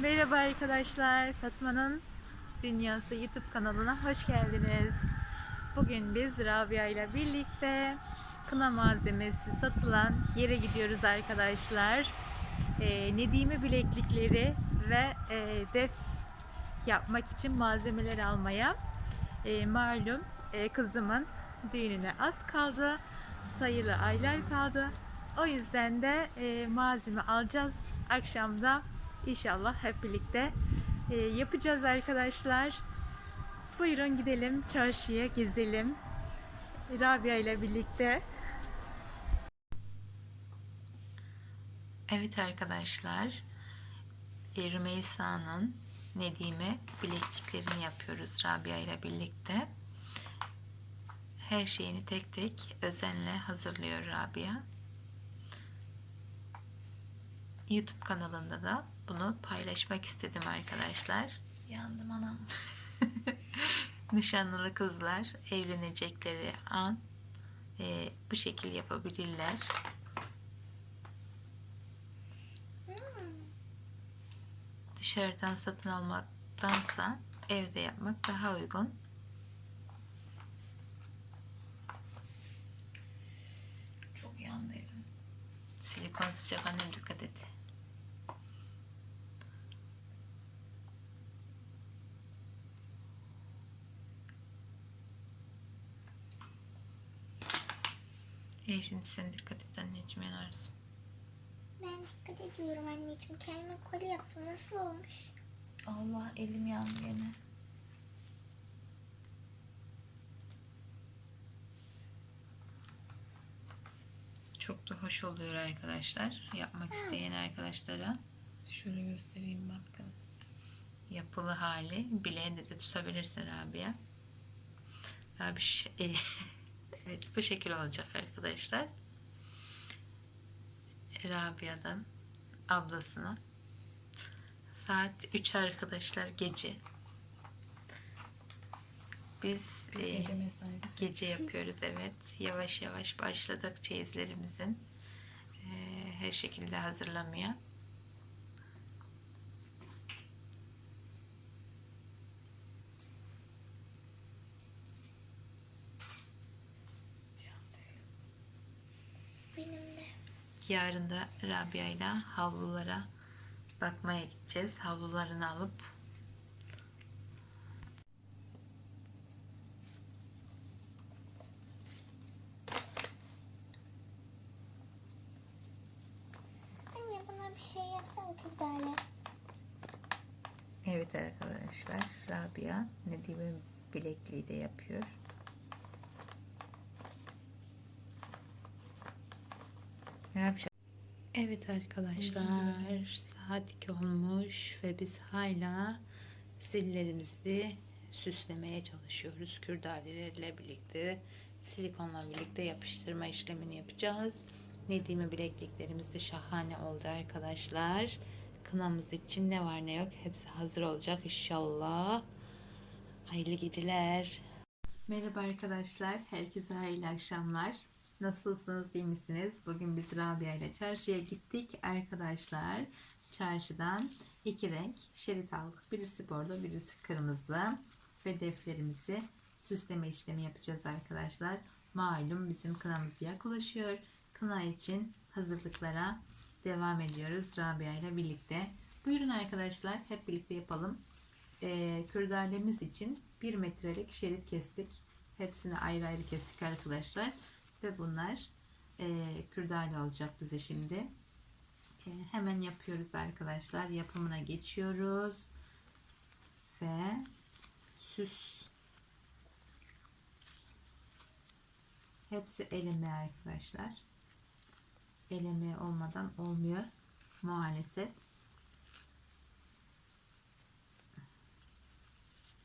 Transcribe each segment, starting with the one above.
Merhaba arkadaşlar, Fatma'nın Dünyası YouTube kanalına hoş geldiniz. Bugün biz Rabia ile birlikte kına malzemesi satılan yere gidiyoruz arkadaşlar. Ee, Nedime bileklikleri ve e, def yapmak için malzemeler almaya. Ee, malum e, kızımın düğününe az kaldı, sayılı aylar kaldı. O yüzden de e, malzeme alacağız. Akşamda İnşallah hep birlikte e, yapacağız arkadaşlar. Buyurun gidelim çarşıya gezelim. Rabia ile birlikte. Evet arkadaşlar, e, Rümeysa'nın Nedim'e bilekliklerini yapıyoruz Rabia ile birlikte. Her şeyini tek tek özenle hazırlıyor Rabia. YouTube kanalında da bunu paylaşmak istedim arkadaşlar. Yandım anam. Nişanlılı kızlar evlenecekleri an e, bu şekil yapabilirler. Dışarıdan satın almaktansa evde yapmak daha uygun. Çok yandı elim. Silikon sıcak annem dikkat et. İyi şimdi sen dikkat et anneciğim yanarsın. Ben dikkat ediyorum anneciğim. Kendime kolye yaptım. Nasıl olmuş? Allah elim yandı gene. Çok da hoş oluyor arkadaşlar. Yapmak isteyen arkadaşlara Şöyle göstereyim bakın. yapılı hali bileğinde de tutabilirsin Rabia. Rabia şey, evet bu şekil olacak arkadaşlar. Rabia'dan ablasına saat 3 arkadaşlar gece. Biz, Biz e, gece mesaisi. Gece yapıyoruz evet. Yavaş yavaş başladık çeyizlerimizin eee, her şekilde hazırlamaya. Yarın da Rabia ile havlulara bakmaya gideceğiz. Havlularını alıp Anne buna bir şey yapsan Kürdale. evet arkadaşlar Rabia Nedim'in bilekliği de yapıyor. Rabia Evet arkadaşlar saat 2 olmuş ve biz hala zillerimizi süslemeye çalışıyoruz. Kürdalelerle birlikte silikonla birlikte yapıştırma işlemini yapacağız. Nedim'e bilekliklerimiz de şahane oldu arkadaşlar. Kınamız için ne var ne yok hepsi hazır olacak inşallah. Hayırlı geceler. Merhaba arkadaşlar. Herkese hayırlı akşamlar. Nasılsınız, iyi misiniz? Bugün biz Rabia ile çarşıya gittik arkadaşlar. Çarşıdan iki renk şerit aldık. Birisi bordo, birisi kırmızı. Ve deflerimizi süsleme işlemi yapacağız arkadaşlar. Malum bizim kınamız yaklaşıyor. Kına için hazırlıklara devam ediyoruz Rabia ile birlikte. Buyurun arkadaşlar hep birlikte yapalım. Ee, kürdalemiz için 1 metrelik şerit kestik. Hepsini ayrı ayrı kestik arkadaşlar. Ve bunlar e, kürdale olacak bize şimdi. E, hemen yapıyoruz arkadaşlar. Yapımına geçiyoruz. Ve süs. Hepsi eleme arkadaşlar. Eleme olmadan olmuyor maalesef.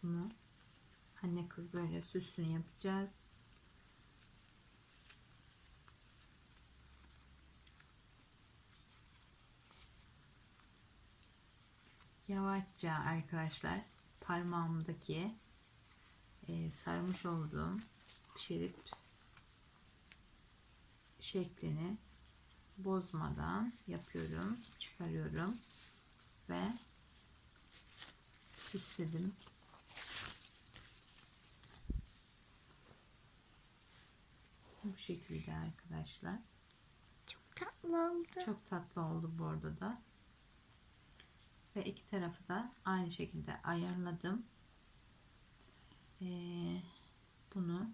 Bunu anne kız böyle süsünü yapacağız. Yavaşça arkadaşlar parmağımdaki e, sarmış olduğum şerip şeklini bozmadan yapıyorum, çıkarıyorum ve süsledim. Bu şekilde arkadaşlar. Çok tatlı oldu. Çok tatlı oldu bu arada da. Ve iki tarafı da aynı şekilde ayarladım. Ee, bunu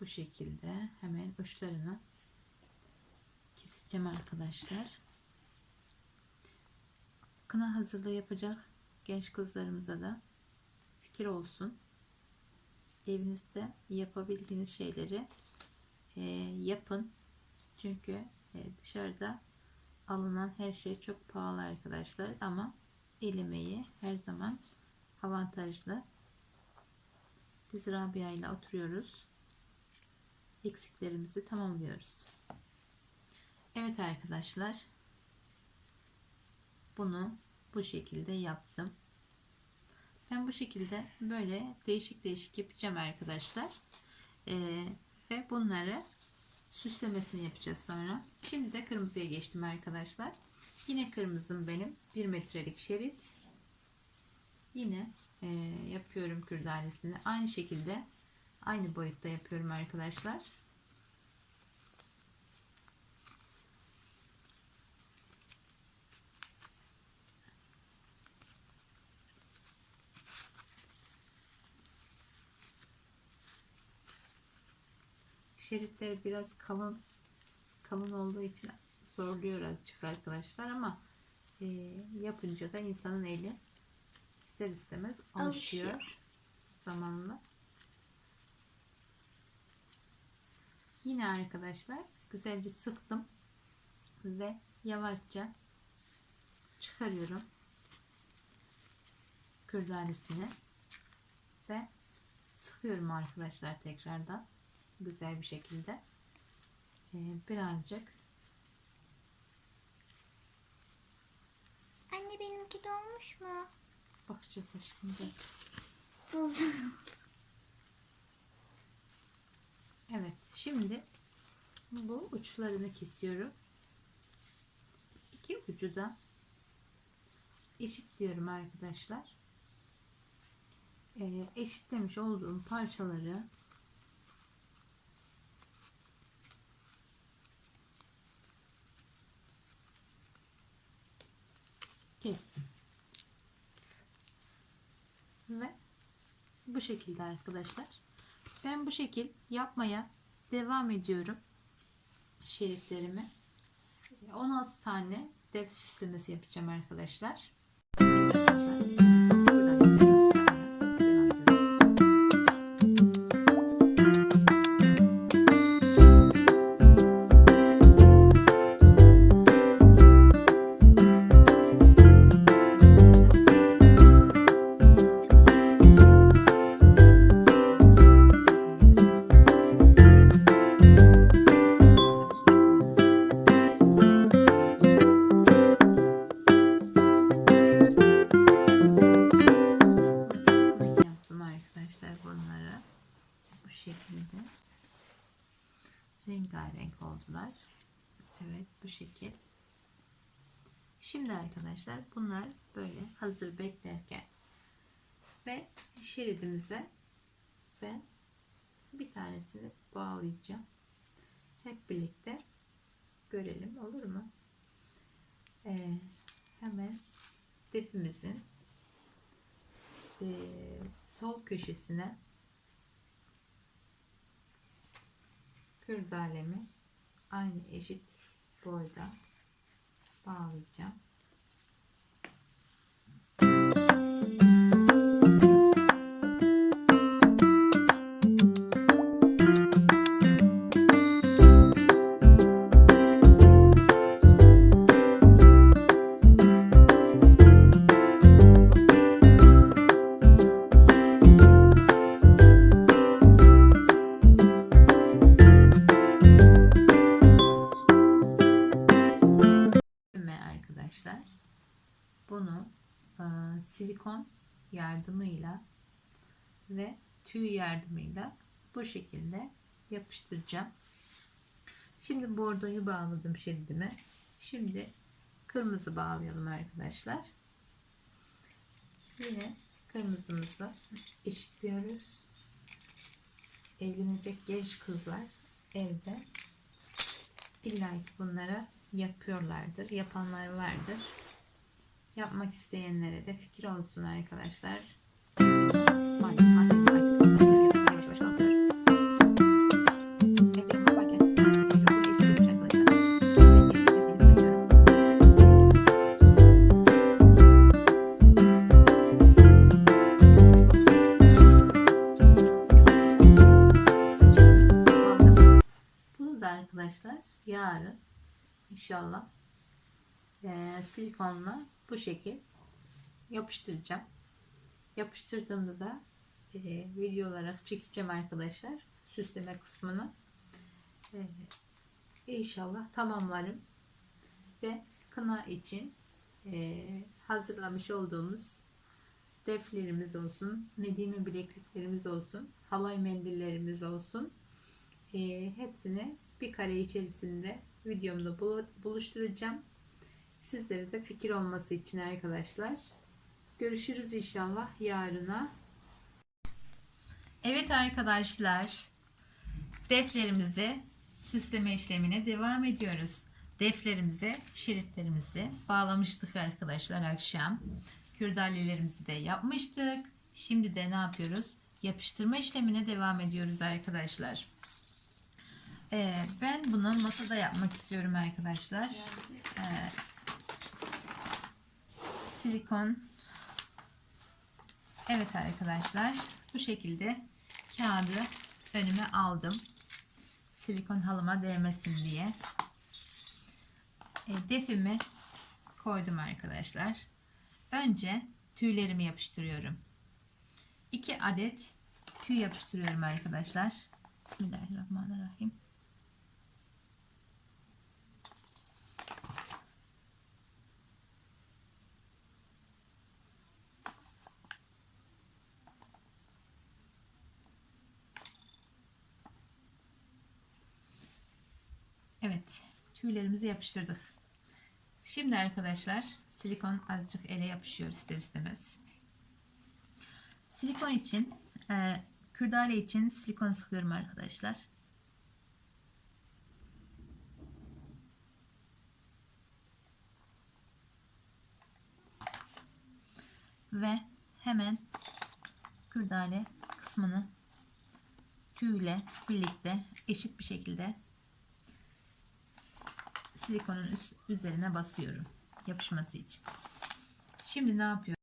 bu şekilde hemen uçlarını keseceğim arkadaşlar. Kına hazırlığı yapacak genç kızlarımıza da fikir olsun. Evinizde yapabildiğiniz şeyleri e, yapın. Çünkü e, dışarıda alınan her şey çok pahalı arkadaşlar ama el her zaman avantajlı. Biz Rabia ile oturuyoruz. Eksiklerimizi tamamlıyoruz. Evet arkadaşlar. Bunu bu şekilde yaptım. Ben bu şekilde böyle değişik değişik yapacağım arkadaşlar. Ee, ve bunları süslemesini yapacağız sonra. Şimdi de kırmızıya geçtim arkadaşlar. Yine kırmızım benim 1 metrelik şerit. Yine e, yapıyorum kürdanesini. Aynı şekilde aynı boyutta yapıyorum arkadaşlar. Şeritler biraz kalın kalın olduğu için zorluyor azıcık arkadaşlar ama e, yapınca da insanın eli ister istemez alışıyor, Alışıyor. zamanla. Yine arkadaşlar güzelce sıktım ve yavaşça çıkarıyorum kürdanesini ve sıkıyorum arkadaşlar tekrardan güzel bir şekilde Ee, birazcık Anne benimki dolmuş mu? bakacağız aşkım. Evet şimdi bu uçlarını kesiyorum. İki ucu da eşitliyorum arkadaşlar. Ee, eşitlemiş olduğum parçaları kestim. Ve bu şekilde arkadaşlar. Ben bu şekil yapmaya devam ediyorum. Şeritlerimi. 16 tane dev süslemesi yapacağım arkadaşlar. Bunları bu şekilde. Rengarenk oldular. Evet bu şekil. Şimdi arkadaşlar bunlar böyle hazır beklerken ve şeridimize ben bir tanesini bağlayacağım. Hep birlikte görelim olur mu? Ee, hemen defimizin e, sol köşesine kürdanemi aynı eşit boyda bağlayacağım. Tüy yardımıyla bu şekilde yapıştıracağım. Şimdi bordoyu bağladım şeridime. Şimdi kırmızı bağlayalım arkadaşlar. Yine kırmızımızı eşitliyoruz. Evlenecek genç kızlar evde illa ki bunlara yapıyorlardır. Yapanlar vardır. Yapmak isteyenlere de fikir olsun arkadaşlar. Şekil yapıştıracağım. Yapıştırdığımda da eee, video olarak çekeceğim arkadaşlar. Süsleme kısmını. Eee, inşallah tamamlarım. Ve kına için eee, hazırlamış olduğumuz deflerimiz olsun, Nedim'in bilekliklerimiz olsun, halay mendillerimiz olsun. Ee, hepsini bir kare içerisinde videomda bulu- buluşturacağım. Sizlere de fikir olması için arkadaşlar. Görüşürüz inşallah yarına. Evet arkadaşlar. Deflerimizi süsleme işlemine devam ediyoruz. Deflerimize şeritlerimizi bağlamıştık arkadaşlar akşam. Kürdalelerimizi de yapmıştık. Şimdi de ne yapıyoruz? Yapıştırma işlemine devam ediyoruz arkadaşlar. Ee, ben bunu masada yapmak istiyorum arkadaşlar. Ee, silikon. Evet arkadaşlar. Bu şekilde kağıdı önüme aldım. Silikon halıma değmesin diye. E, defimi koydum arkadaşlar. Önce tüylerimi yapıştırıyorum. 2 adet tüy yapıştırıyorum arkadaşlar. Bismillahirrahmanirrahim. Evet, tüylerimizi yapıştırdık. Şimdi arkadaşlar silikon azıcık ele yapışıyor ister istemez. Silikon için e, kürdale için silikon sıkıyorum arkadaşlar. Ve hemen kürdale kısmını tüyle birlikte eşit bir şekilde silikonun üzerine basıyorum yapışması için. Şimdi ne yapıyorum?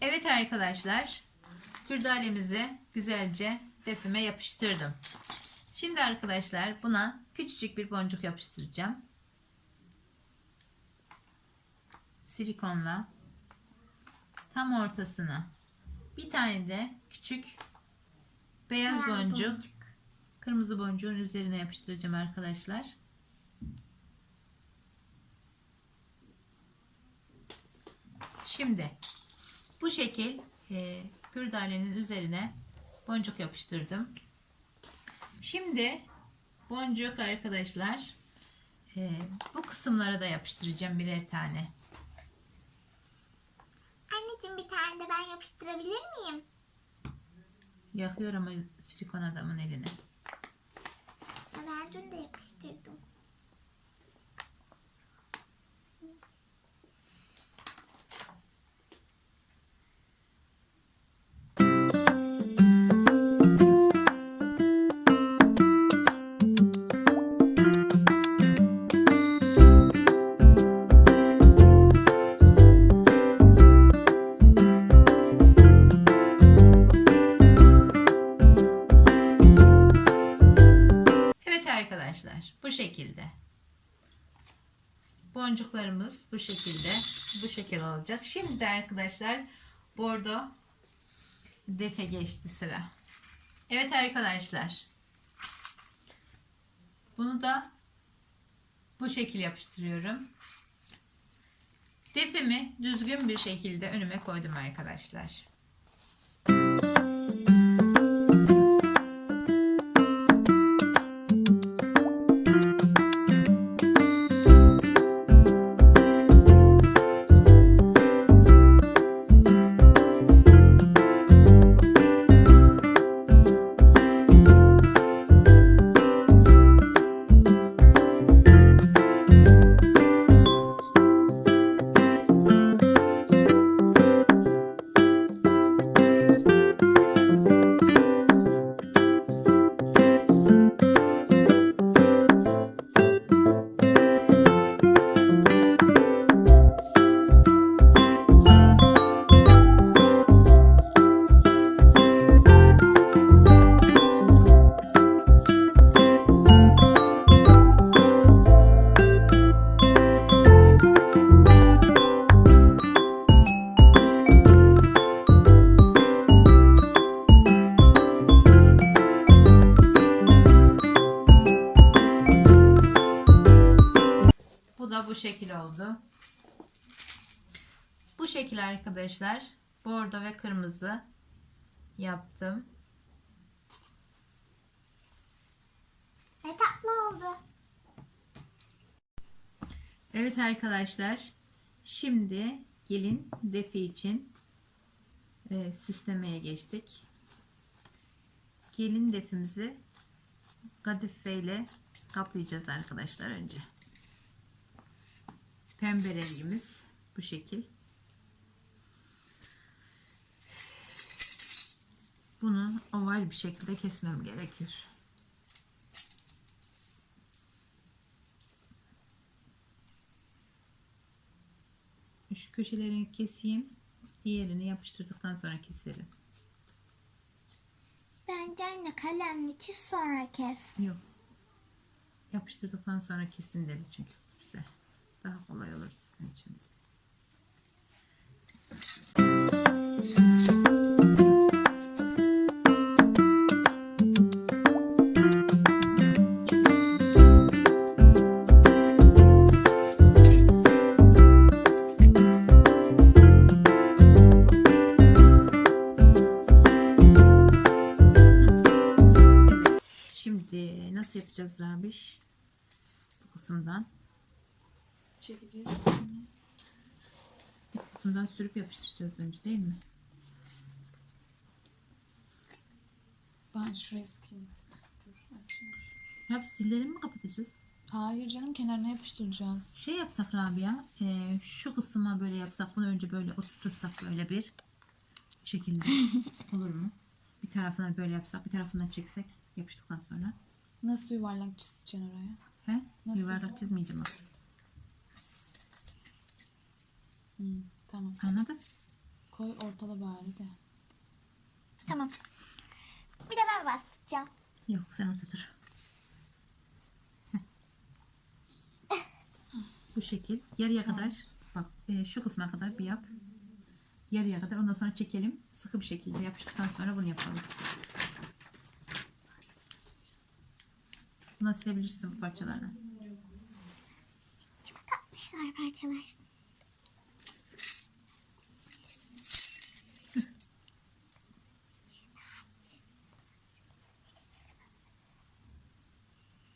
Evet arkadaşlar kürdalemizi güzelce defime yapıştırdım. Şimdi arkadaşlar buna küçücük bir boncuk yapıştıracağım. Silikonla tam ortasına bir tane de küçük beyaz boncuk, boncuk. kırmızı boncuğun üzerine yapıştıracağım arkadaşlar. Şimdi bu şekil e, kürdalenin üzerine boncuk yapıştırdım. Şimdi boncuk arkadaşlar e, bu kısımlara da yapıştıracağım birer tane. Anneciğim bir tane de ben yapıştırabilir miyim? Yakıyor ama silikon adamın eline. Ben dün de yapıştırdım. Olacak. Şimdi de arkadaşlar bordo defe geçti sıra. Evet arkadaşlar. Bunu da bu şekil yapıştırıyorum. Defimi düzgün bir şekilde önüme koydum arkadaşlar. Arkadaşlar. Bordo ve kırmızı yaptım. Ne tatlı oldu. Evet arkadaşlar. Şimdi gelin defi için e, süslemeye geçtik. Gelin defimizi kadife ile kaplayacağız arkadaşlar önce. Pembe rengimiz bu şekil. Bunu oval bir şekilde kesmem gerekiyor. Şu köşelerini keseyim. Diğerini yapıştırdıktan sonra keserim. Bence anne kalemle çiz sonra kes. Yok. Yapıştırdıktan sonra kesin dedi çünkü kız bize. Daha kolay olur sizin için. Evet. Yapıştıracağız demiş değil mi? Ben şuraya sıkayım. Dur açayım. Rabia zillerimi mi kapatacağız? Hayır canım kenarına yapıştıracağız. Şey yapsak Rabia, e, şu kısma böyle yapsak, bunu önce böyle oturtsak böyle bir şekilde olur mu? Bir tarafına böyle yapsak, bir tarafından çeksek yapıştıktan sonra. Nasıl yuvarlak çizeceksin oraya? He? Nasıl? Yuvarlak çizmeyeceğim bak. Hı, tamam. Anladın? Koy ortala bari de. Tamam. Bir de ben bastıracağım. Yok sen orada dur. Bu şekil. Yarıya kadar bak e, şu kısma kadar bir yap. Yarıya kadar ondan sonra çekelim. Sıkı bir şekilde yapıştıktan sonra bunu yapalım. Bunu silebilirsin bu parçalarını. Çok tatlışlar parçalar.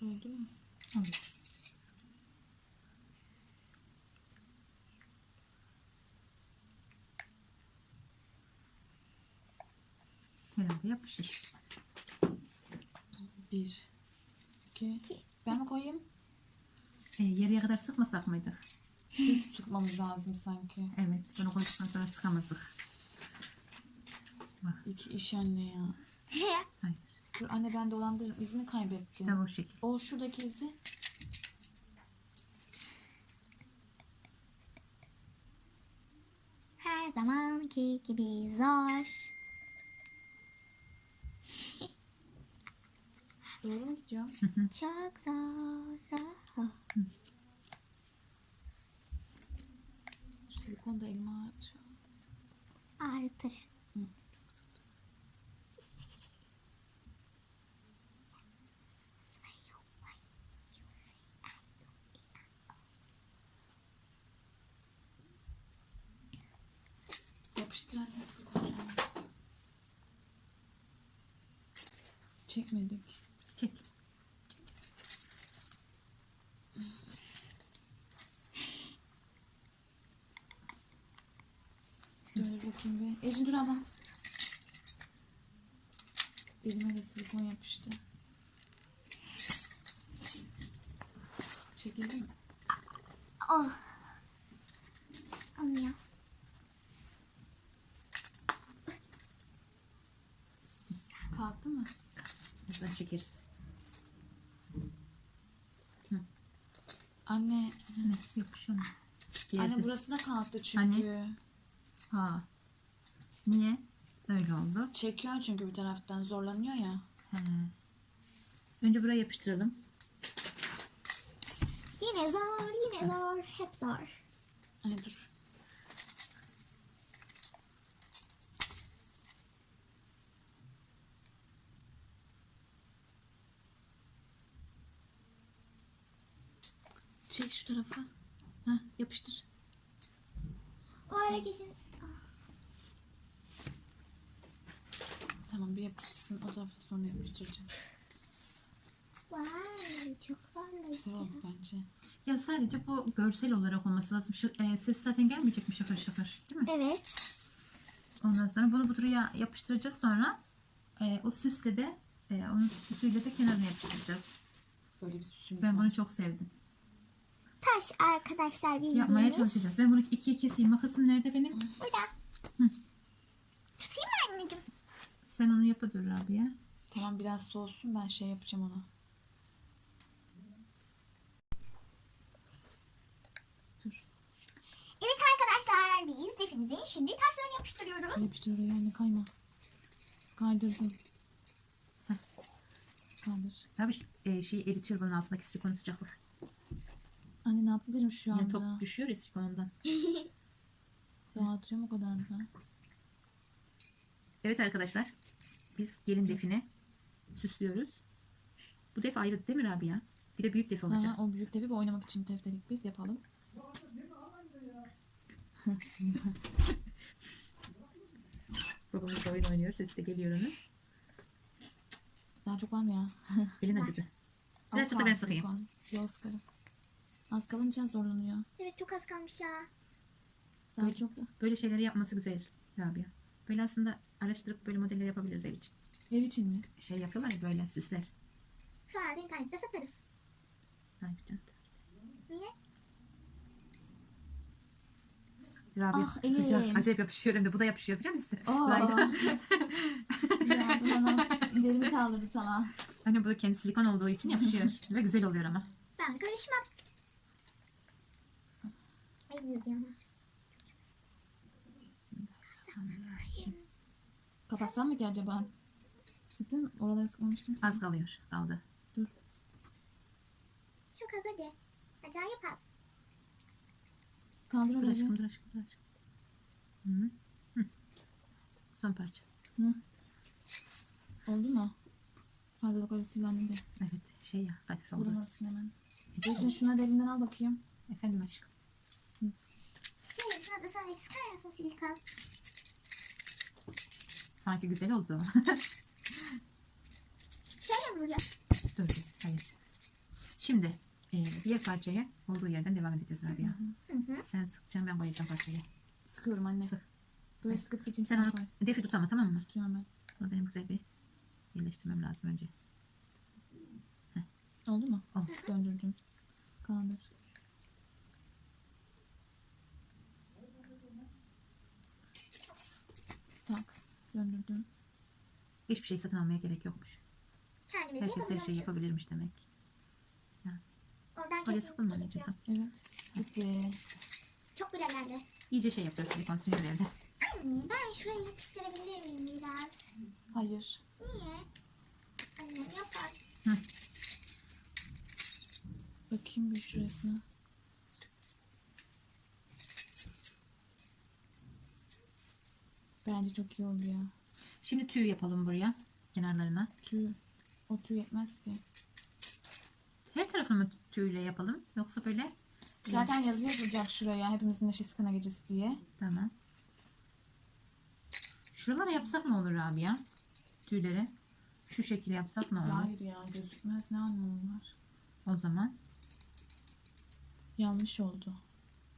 Oldu mu? Olur. Herhalde yapışır. Bir. iki. İki. Ben mi koyayım? E, yarıya kadar sıkmasak mıydık? Süt sıkmamız lazım sanki. Evet. Bunu koyduktan sonra sıkamazdık. İki iş anne ya. Hayır. Dur anne ben dolandırırım. İzini kaybettim. İşte bu şekil. O şuradaki izi. Her zamanki gibi zor. Doğru mu gidiyorum? Çok zor. Oh. Silikon da elma atıyor. Ağrıtır. Hı, çok sıktı. Yapıştır anne sık olacağım. Çekmedik. Çek. Bakayım bir. Ecin dur ama. Elime de silikon yapıştı. Çekildi mi? Oh. Olmuyor. Kalktı mı? Buradan çekeriz. Anne, Ne? Yapışıyor mu? Da kalktı çünkü. Ha. Niye? Öyle oldu. Çekiyor çünkü bir taraftan zorlanıyor ya. He. Önce buraya yapıştıralım. Yine zor, yine zor. Hep zor. Anne dur. Çek şu tarafa. Heh, yapıştır. Hareketin Tamam bir yapışsın. O tarafta sonra yapıştıracağım. Vay çok Güzel bence. Ya sadece bu görsel olarak olması lazım. Şı- e, ses zaten gelmeyecek mi şakır şakır değil mi? Evet. Ondan sonra bunu buraya yapıştıracağız sonra e, o süsle de e, onun süsüyle de kenarına yapıştıracağız. Böyle bir süsümüz Ben var. bunu çok sevdim. Taş arkadaşlar bildiğiniz. Yapmaya çalışacağız. Ben bunu ikiye keseyim. Makasım nerede benim? Burada. Tutayım mı anneciğim? Sen onu yapa dur abi ya. Tamam biraz soğusun ben şey yapacağım ona. Dur. Evet arkadaşlar biz defimizin şimdi taşlarını yapıştırıyoruz. Yapıştır oraya anne kayma. Kaydırdım. Heh. Kaldır. Abi e, şeyi eritiyor bunun altındaki silikon sıcaklık. Anne ne yapabilirim şu anda? top düşüyor ya silikonundan. Dağıtıyorum o kadar da. Evet arkadaşlar. Biz gelin define süslüyoruz. Bu def ayrı değil mi Rabia? Bir de büyük def olacak. Ha, o büyük tepi oynamak için teftelik biz yapalım. Babamız oyun oynuyor. Sesi de geliyor onun. Daha çok var mı ya? Elin acıdı. Biraz da ben sıkayım. Yok sıkarım. Az kalınca zorlanıyor. Evet çok az kalmış ya. Daha Böyle- çok da. Böyle şeyleri yapması güzel Rabia. Böyle aslında araştırıp böyle modeller yapabiliriz ev için. Ev için mi? Şey yapıyorlar ya böyle süsler. Sonra da internette satarız. Yapacağım? Niye? Rabia Ah, elim. sıcak. Acayip yapışıyor hem de bu da yapışıyor biliyor musun? Aa. Layla. ya bana derimi kaldırdı sana. Hani bu kendi silikon olduğu için yapışıyor. Ve güzel oluyor ama. Ben karışmam. Yazıyorum. Kapatsam mı ki acaba? Sıktın oraları sıkmamıştım. Az kalıyor. Kaldı. Çok az hadi. Acayip az. Kaldır Dur orayı. aşkım dur aşkım dur aşkım. Hı. Hı. Son parça. Oldu mu? Fazlalıkları silendi de. Evet şey ya hafif oldu. Kurumasın hemen. Geçin şuna derinden al bakayım. Efendim aşkım. Mısın silikon? Sanki güzel oldu. Şöyle mi vuracağız? dur dur hayır. Şimdi e, diğer parçaya olduğu yerden devam edeceğiz Rabia. Hı hı. Sen sıkacaksın ben koyacağım parçayı. Sıkıyorum anne. Sık. Böyle sıkıp geçeyim Sen onu defi tut ama tamam mı? Tutuyorum ben. Bunu benim güzel bir yerleştirmem lazım önce. Oldu mu? Oldu. Döndürdüm. Kaldır. Tak. Döndürdüm. Hiçbir şey satın almaya gerek yokmuş. Kendimiz Herkes her şeyi yapabilirmiş demek. Oradan Oraya sıkılma. Evet. Bitti. Çok bile geldi. İyice şey yapıyoruz silikon sünüyor elde. Anne ben şurayı yapıştırabilir miyim biraz? Hayır. Niye? Annem yapar. Bakayım bir şurasına. Bence çok iyi oldu ya. Şimdi tüy yapalım buraya. Kenarlarına. Tüy. O tüy yetmez ki. Her tarafını mı tüyle yapalım? Yoksa böyle? Zaten yazı yazılacak şuraya. Hepimizin neşesi kına gecesi diye. Tamam. Şuralara yapsak ne olur abi ya? Tüyleri. Şu şekil yapsak ne olur? Hayır ya gözükmez. Ne anlamı var? O zaman Yanlış oldu.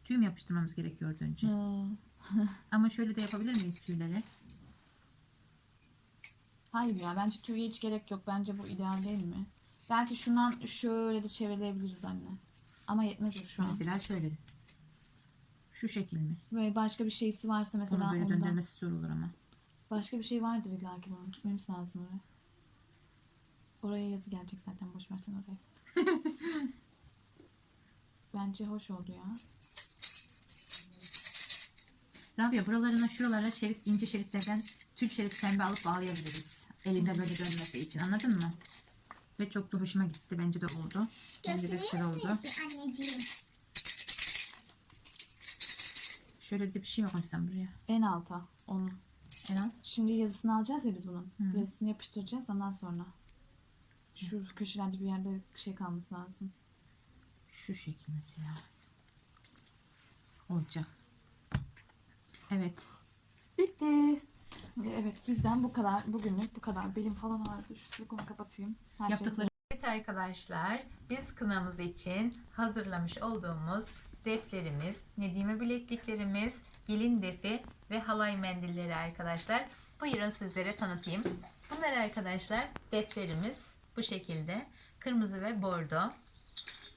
tüy mü yapıştırmamız gerekiyordu önce? Ha. Ama şöyle de yapabilir miyiz tüyleri? Hayır ya bence tüye hiç gerek yok. Bence bu ideal değil mi? Belki şundan şöyle de çevirebiliriz anne. Ama yetmez o şu an. Mesela şöyle. Şu şekil mi? Böyle başka bir şeysi varsa mesela Onu böyle ondan. döndürmesi zor olur ama. Başka bir şey vardır illa ki bunun. Gitmemiz lazım oraya. Oraya yazı gelecek zaten. Boş versen oraya. Bence hoş oldu ya. Rabia buralarına şuralara şerit, ince şeritlerden tül şerit pembe alıp bağlayabiliriz. Elinde böyle dönmesi için anladın mı? Ve çok da hoşuma gitti. Bence de oldu. Bence de güzel oldu. anneciğim? Şöyle bir şey mi koysam buraya? En alta onu. En az. Şimdi yazısını alacağız ya biz bunun. Hı. Yazısını yapıştıracağız ondan sonra. Şu köşelerde bir yerde şey kalması lazım. Şu şekil mesela. olacak. Evet. Bitti. Ve Evet bizden bu kadar. Bugünlük bu kadar. Belim falan ağrıdı. Şu silikonu kapatayım. Her şey Yaptıkları Evet arkadaşlar, biz kınamız için hazırlamış olduğumuz deflerimiz, Nedime bilekliklerimiz, gelin defi ve halay mendilleri arkadaşlar. Buyurun sizlere tanıtayım. Bunlar arkadaşlar deflerimiz bu şekilde. Kırmızı ve bordo.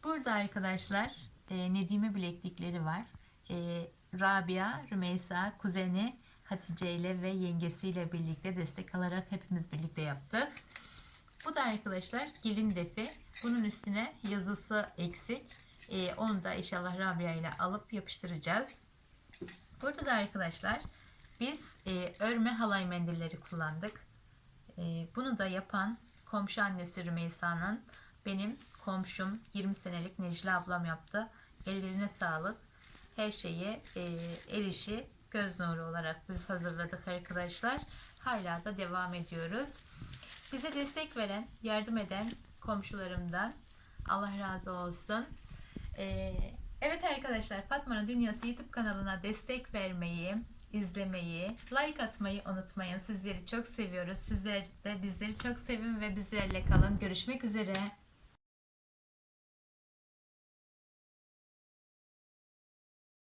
Burada arkadaşlar e, Nedime bileklikleri var. E, Rabia, Rümeysa, kuzeni Hatice ile ve yengesiyle birlikte destek alarak hepimiz birlikte yaptık. Bu da arkadaşlar gelin defi. Bunun üstüne yazısı eksik. Ee, onu da inşallah Rabia ile alıp yapıştıracağız. Burada da arkadaşlar biz e, örme halay mendilleri kullandık. E, bunu da yapan komşu annesi Rümeysa'nın benim komşum 20 senelik Necla ablam yaptı. Ellerine sağlık. Her şeyi e, el işi göz nuru olarak biz hazırladık arkadaşlar. Hala da devam ediyoruz. Bize destek veren, yardım eden komşularımdan Allah razı olsun. Ee, evet arkadaşlar Fatma'nın Dünyası YouTube kanalına destek vermeyi, izlemeyi, like atmayı unutmayın. Sizleri çok seviyoruz. Sizler de bizleri çok sevin ve bizlerle kalın. Görüşmek üzere.